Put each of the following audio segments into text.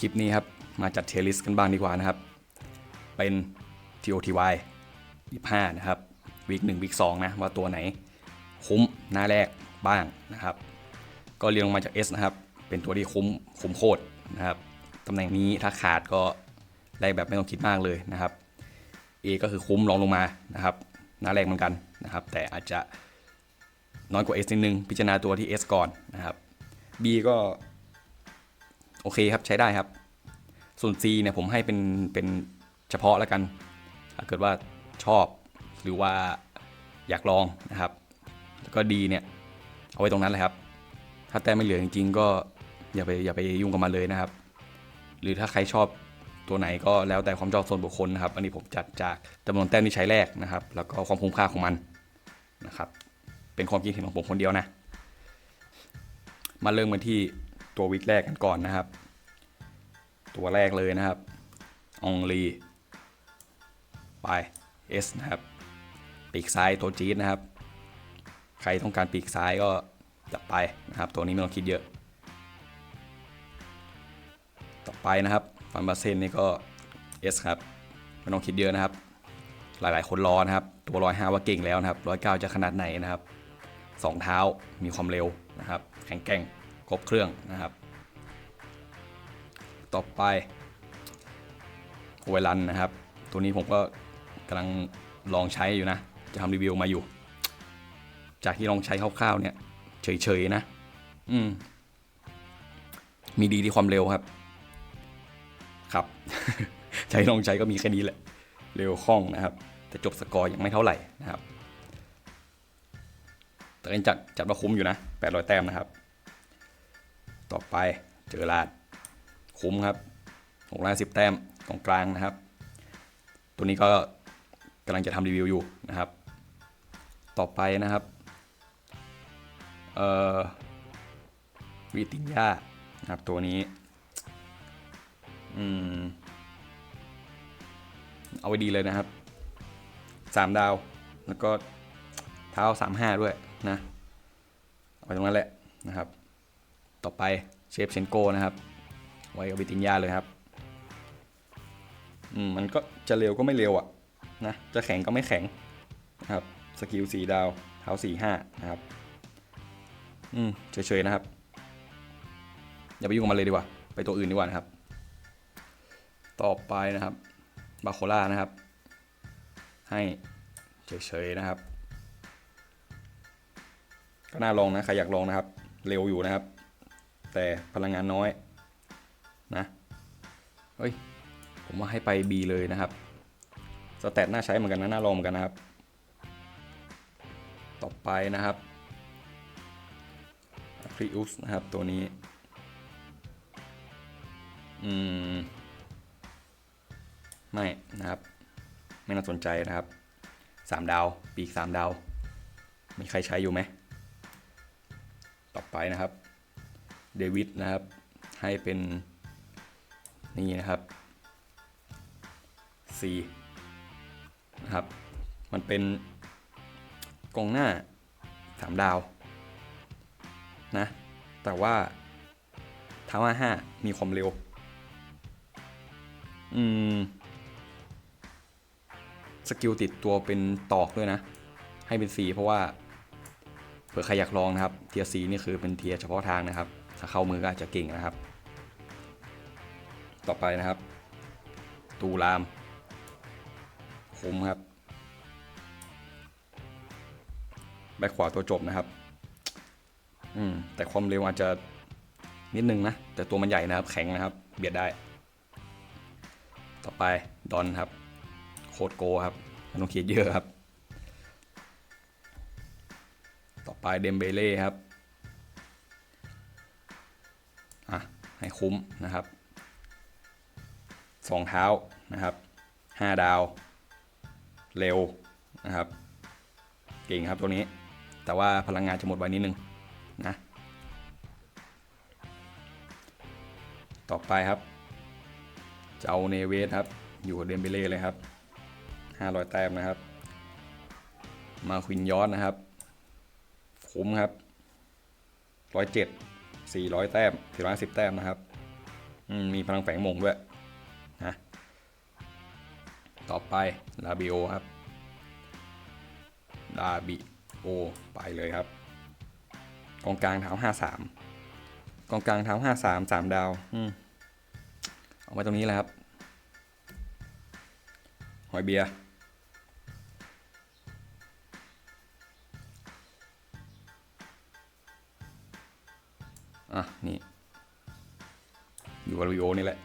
คลิปนี้ครับ มาจัดเทลิสกันบ้างดีกว่านะครับ เป็น TOTY 25 นะครับวีคหนึ่งวีคสองนะ ว่าตัวไหน คุ้มหน้าแรกบ้างนะครับ ก็เรียงลงมาจาก S นะครับ เป็นตัวที่คุ้มคุ้มโคตรนะครับตำแหน่งนี้ถ้าขาดก็แรกแบบไม่ต้องคิดมากเลยนะครับ A ก็คือคุ้มรองลงมานะครับหน้าแรกเหมือนกันนะครับ แต่อาจจะน้อยกว่า S นิดนึง พิจารณาตัวที่ S ก่อนนะครับ B ก็ โอเคครับใช้ได้ครับ ส่วน C เนี่ยผมให้เป็นเป็นเฉพาะแล้วกันถ้าเกิดว่าชอบหรือว่าอยากลองนะครับ แล้วก็ดีเนี่ยเอาไว้ตรงนั้นเลยครับ ถ้าแต้มไม่เหลือจริงๆก็อย่าไปอย่าไปยุ่งกับมันเลยนะครับ หรือถ้าใครชอบตัวไหนก็แล้วแต่ความชอบส่วนบุคคลนะครับ อันนี้ผมจัดจากจำนวนแต้มที่ใช้แรกนะครับ แล้วก็ความคุ้มค่าของมันนะครับ เป็นความคิดเห็นของผมคนเดียวนะ มาเริ่มกันที่ตัววิกแรกกันก่อนนะครับ ตัวแรกเลยนะครับองลี ไป S นะครับ ปีกซ้ายตัวจี๊ดนะครับ ใครต้องการปีกซ้ายก็จัดไปนะครับ ตัวนี้ไม่ต้องคิดเยอะ ต่อไปนะครับ ฟันบาเซนนี่ก็ S ครับ ไม่ต้องคิดเยอะนะครับ หลายๆ คนรอนะครับ ตัวร้อยห้าว่าเก่งแล้วนะครับร้อยเก้าจะขนาดไหนนะครับสองเท้ามีความเร็วนะครับ แข็งแกร่งครบเครื่องนะครับ ต่อไปโวลันนะครับ ตัวนี้ผมก็กำลังลองใช้อยู่นะ จะทำรีวิวมาอยู่ จากที่ลองใช้คร่าวๆเนี่ย เฉยๆนะ อืม มีดีที่ความเร็วครับ ครับ ใช้ลองใช้ก็มีแค่นี้แหละ เร็วคล่องนะครับ แต่จบสกอร์ยังไม่เท่าไหร่นะครับ แต่ก็ยังจัดจัดว่าคุ้มอยู่นะ800แต้มนะครับ ต่อไปเจอลาด คุ้มครับ6ล้าน10 แต้มตรงกลางนะครับ ตัวนี้ก็กำลังจะทำรีวิวอยู่นะครับ ต่อไปนะครับเอ่อวิตินยานะครับตัวนี้อืมเอาไว้ดีเลยนะครับ 3 ดาวแล้วก็เท้า 35 ด้วยนะเอาไว้ตรงนั้นแหละนะครับ ต่อไปเชฟเชนโกนะครับ ไว้กับวิตินยาเลยครับอืมมันก็จะเร็วก็ไม่เร็วอะนะจะแข็งก็ไม่แข็งนะครับสกิลสีดาวเท้าสี่ห้านะครับอืมเฉยๆนะครับอย่าไปยุ่งกับมันเลยดีกว่า ไปตัวอื่นดีกว่านะครับ ต่อไปนะครับบาโคล่านะครับ ให้เฉยๆนะครับ ก็น่าลองนะใครอยากลองนะครับ เร็วอยู่นะครับ แต่พลังงานน้อย นะเฮ้ยผมว่าให้ไป B เลยนะครับสแตทน่าใช้เหมือนกันนะน่าลองเหมือนกันนะครับ ต่อไปนะครับคริอุสนะครับตัวนี้อืมไม่นะครับ ไม่น่าสนใจนะครับ 3 ดาว ปีก 3 ดาว มีใครใช้อยู่ไหม ต่อไปนะครับ เดวิดนะครับ ให้เป็น นี่นะครับ C นะครับ มันเป็นกองหน้า 3 ดาวนะ แต่ว่าท้าว่าห้ามีความเร็ว อืม สกิลติดตัวเป็นตอกด้วยนะ ให้เป็น C เพราะว่าเผื่อใครอยากลองนะครับ เทียร์ C นี่คือเป็นเทียร์เฉพาะทางนะครับ ถ้าเข้ามือก็อาจจะเก่งนะครับ ต่อไปนะครับ ตูรามคุ้มครับ แบ็คขวาตัวจบนะครับ อืม แต่ความเร็วอาจจะนิดนึงนะ แต่ตัวมันใหญ่นะครับ แข็งนะครับ เบียดได้ ต่อไปดอนครับ โคดโกครับมันต้องคิดเยอะครับ ต่อไปเดมเบเล่ครับ อะ ให้คุ้มนะครับ สองเท้านะครับห้าดาว เร็วนะครับ เก่งครับตัวนี้ แต่ว่าพลังงานจะหมดไวนิดนึงนะต่อไปครับ เจะเอาเนเวสครับ อยู่กับเดมเบเล่เลยครับ 500 แต้มนะครับ มาควินยอสนะครับ คุ้มครับ107 400 แต้ม410 แต้มนะครับ มีพลังแฝงมงด้วย ต่อไปลาบิโอครับลาบิโอไปเลยครับ กองกลางเท้าห้าสามกองกลางเท้าห้าสามสามดาวอืมเอาไว้ตรงนี้แหละครับ หอยเบียร์อะ นี่ อยู่กับวิโอนี่แหละ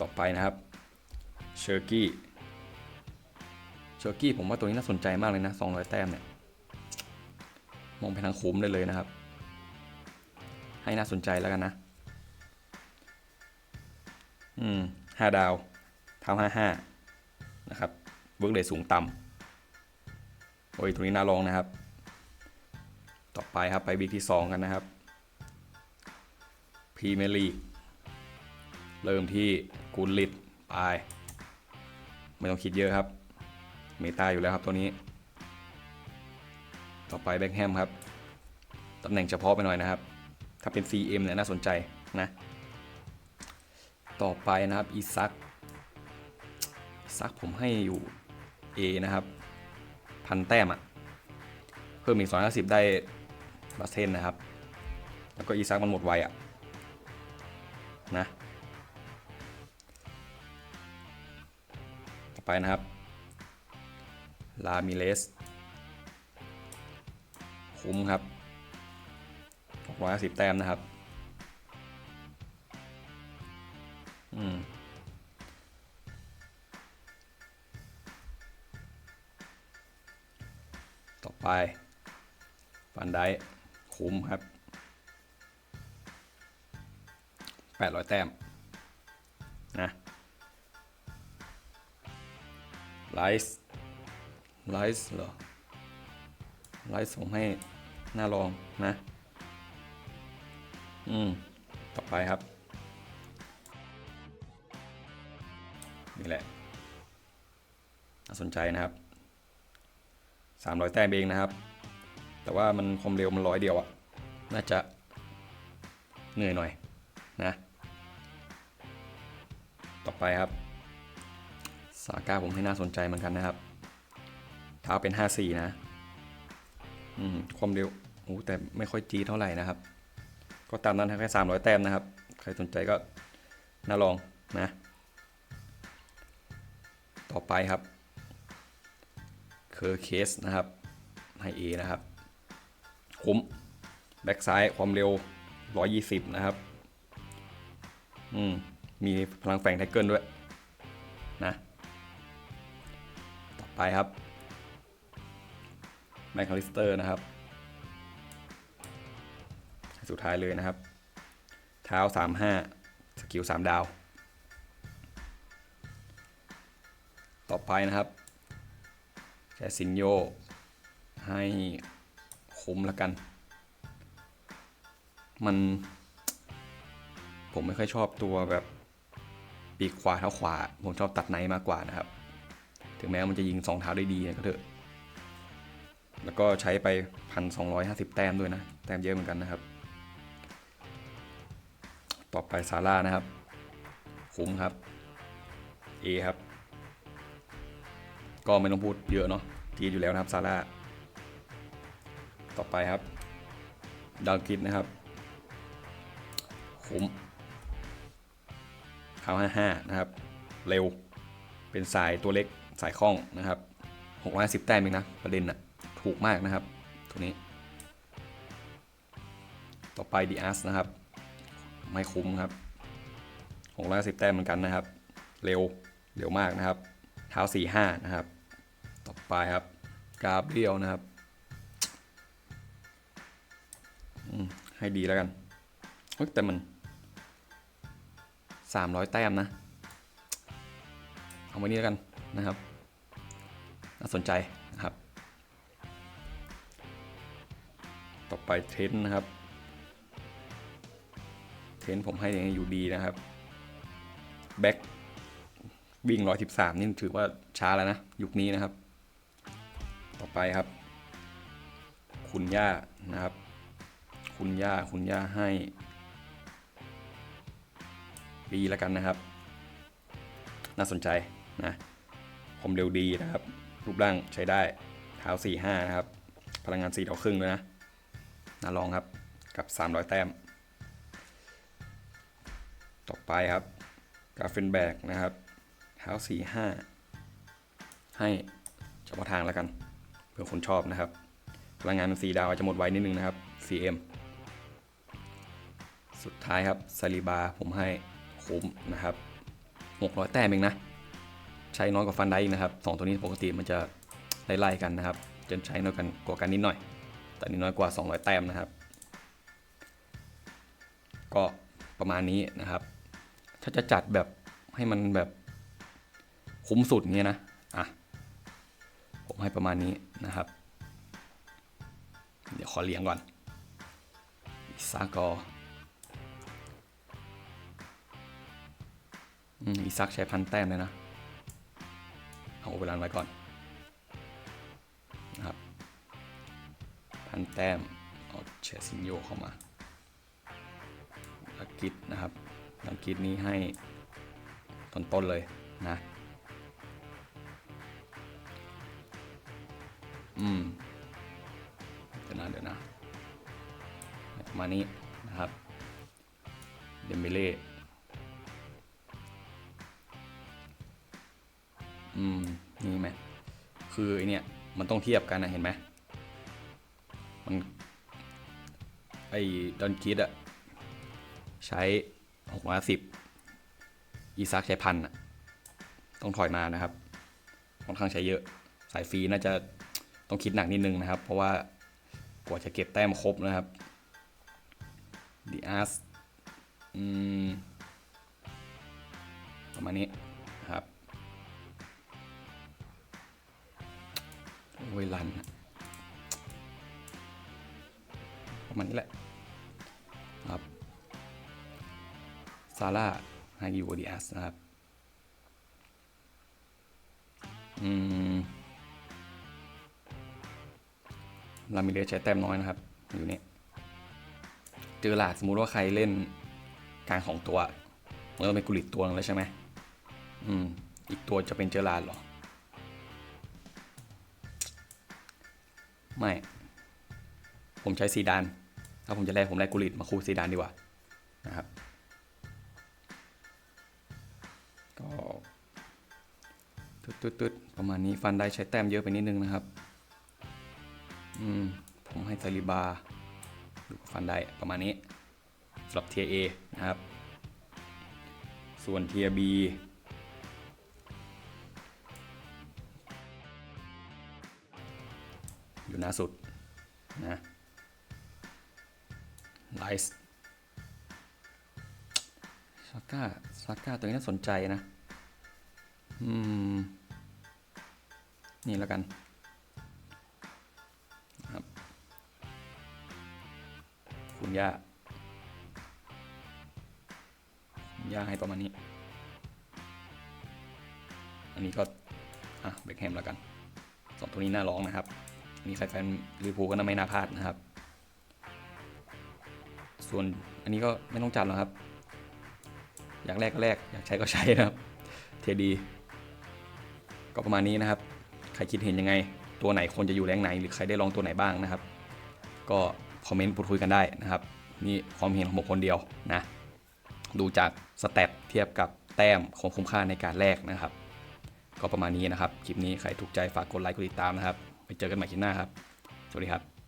ต่อไปนะครับเชอร์กี้เชอร์กี้ผมว่าตัวนี้น่าสนใจมากเลยนะ200 แต้มเนี่ย มองไปทางคุ้มได้เลยนะครับ ให้น่าสนใจแล้วกันนะ อืมห้าดาวเท้าห้าห้านะครับเวิร์กเดสูงต่ำโอ้ยตัวนี้น่าลองนะครับ ต่อไปครับไปบีที่ 2 กันนะครับพรีเมียร์ลีก เริ่มที่กุลลิตไป ไม่ต้องคิดเยอะครับ เมตาอยู่แล้วครับตัวนี้ ต่อไปแบ็คแฮมครับ ตำแหน่งเฉพาะไปหน่อยนะครับ ถ้าเป็น CM เนี่ยน่าสนใจนะ ต่อไปนะครับอีซักซักผมให้อยู่ A นะครับ พันแต้มอะเพิ่มอีก250 ได้บาเซนนะครับ แล้วก็อีซักมันหมดไวอะนะ ไปนะครับลามิเลสคุ้มครับ650แต้มนะครับอืมต่อไปฟันได้คุ้มครับ 800 แต้ม ไลซ์ไลซ์เหรอไลซ์ผมให้หน้าลองนะ อืม ต่อไปครับ นี่แหละ น่าสนใจนะครับ 300 แต้มเองนะครับ แต่ว่ามันความเร็วมันร้อยเดียวอะน่าจะเหนื่อยหน่อยนะ ต่อไปครับ สาก้าผมให้น่าสนใจเหมือนกันนะครับ เท้าเป็น 54 นะ อืม ความเร็วโอ้แต่ไม่ค่อยจีเท่าไหร่นะครับ ก็ตามนั้นแค่300 แต้มนะครับ ใครสนใจก็น่าลองนะ ต่อไปครับเคอร์เคสนะครับให้ A นะครับคุ้มแบ็กซ้ายความเร็ว 120 นะครับ อืม มีพลังแฝงแท็กเกิลด้วยนะ ไปครับแมคคาลิสเตอร์นะครับ สุดท้ายเลยนะครับ เท้า 35 สกิล 3 ดาว ต่อไปนะครับแคสินโย ให้คุ้มล้วกัน มัน ผมไม่ค่อยชอบตัวแบบปีกขวาเท้าขวา ผมชอบตัดในมากกว่านะครับ ถึงแม้มันจะยิงสองเท้าได้ดีก็เถอะ แล้วก็ใช้ไป 1,250 แต้มด้วยนะ แต้มเยอะเหมือนกันนะครับ ต่อไปซาร่านะครับ คุ้มครับ A ครับ ก็ไม่ต้องพูดเยอะเนาะทีอยู่แล้วนะครับซาร่า ต่อไปครับ ดาวกิดนะครับ คุ้มเท้า55 นะครับ เร็ว เป็นสายตัวเล็ก สายคล่องนะครับ650แต้มเองนะประเด็นอะถูกมากนะครับตัวนี้ ต่อไปดีอาร์สนะครับ ไม่คุ้มครับ650แต้มเหมือนกันนะครับ เร็วเร็วมากนะครับ เท้า 45 นะครับ ต่อไปครับกราบเรียวนะครับให้ดีแล้วกันแต่มัน 300 แต้มนะ เอาไว้นี่แล้วกันนะครับ น่าสนใจนะครับ ต่อไปเทนนะครับ เทนผมให้ยังอยู่ดีนะครับ แบ็ควิ่ง 113 นี่ถือว่าช้าแล้วนะ ยุคนี้นะครับ ต่อไปครับ คุณย่านะครับ คุณย่าคุณย่าให้ดีแล้วกันนะครับ น่าสนใจนะคมเร็วดีนะครับ รูปร่างใช้ได้เท้า4 5นะครับ พลังงาน4ต่อครึ่งเลยนะน่าลองครับกับ 300 แต้ม ต่อไปครับกาเฟนแบกนะครับเท้า4 5 ให้เฉพาะทางแล้วกัน เพื่อคนชอบนะครับ พลังงานมัน4ดาวอาจจะหมดไวนิดนึงนะครับ CM สุดท้ายครับซาลิบาผมให้คุ้มนะครับ 600 แต้มเองนะ ใช้น้อยกว่าฟันได้อีกนะครับสองตัวนี้ปกติมันจะไล่ๆกันนะครับจะใช้น้อยกันกว่ากันนิดหน่อย แต่นี่น้อยกว่า 200 แต้มนะครับ ก็ประมาณนี้นะครับ ถ้าจะจัดแบบให้มันแบบคุ้มสุดเงี้ยนะอะผมให้ประมาณนี้นะครับ เดี๋ยวขอเลี้ยงก่อนอิซากออืมอิซักใช้พันแต้มเลยนะ เอาเวลาไว้ก่อนนะครับพันแต้มเอาเชซินโยเข้ามาลักกิดนะครับลักกิดนี้ให้ต้นต้นเลยนะอืมเดี๋ยวนะเดี๋ยวนะมานี้นะครับเดมเบเล่อืม นี่ไหมคือไอเนี่ยมันต้องเทียบกันนะเห็นไหมมันไอดอนกิดอะใช้หกร้อยสิบอีซักใช้พันอะต้องถอยมานะครับค่อนข้างใช้เยอะสายฟรีน่าจะต้องคิดหนักนิดนึงนะครับ เพราะว่ากว่าจะเก็บแต้มครบนะครับดีอาร์สอืมประมาณนี้ เวลันนะประมาณนี้แหละครับซาร่าไฮยูดีอาสนะครับ อืมลามิเรสใช้แต้มน้อยนะครับ อยู่นี่เจอหลาดสมมุติว่าใครเล่นกลางของตัวมันก็เป็นกุลิตตัวนึงแล้วใช่ไหมอืม อีกตัวจะเป็นเจอหลาดหรอ ไม่ ผมใช้ซีดาน ถ้าผมจะแลกผมแลกกุลิตมาคูซีดานดีกว่านะครับ ก็ตึ๊ดตึ๊ดๆๆประมาณนี้ฟันได้ใช้แต้มเยอะไปนิดนึงนะครับ อืม ผมให้ซาลิบาดูฟันได้ประมาณนี้สำหรับเทียเอนะครับ ส่วนเทียบี อยู่หน้าสุดนะไลส์ซาก้าซาก้าตัวนี้น่าสนใจนะ อืม นี่แล้วกันครับคุณย่าคุณย่าให้ประมาณนี้ อันนี้ก็ อะเบคแฮมแล้วกันสองตัวนี้น่าร้องนะครับ อันนี้ใครแฟนลิเวอร์พูลก็น่าไม่น่าพลาดนะครับ ส่วนอันนี้ก็ไม่ต้องจัดหรอกครับ อยากแลกก็แลกอยากใช้ก็ใช้นะครับ เทดี ก็ประมาณนี้นะครับ ใครคิดเห็นยังไง ตัวไหนควรจะอยู่แรงไหน หรือใครได้ลองตัวไหนบ้างนะครับ ก็คอมเมนต์พูดคุยกันได้นะครับนี่ความเห็นของผมคนเดียวนะดูจากสเตตเทียบกับแต้มของคุ้มค่าในการแลกนะครับ ก็ประมาณนี้นะครับ คลิปนี้ใครถูกใจฝากกดไลค์กดติดตามนะครับ เจอกันใหม่คลิปหน้าครับ สวัสดีครับ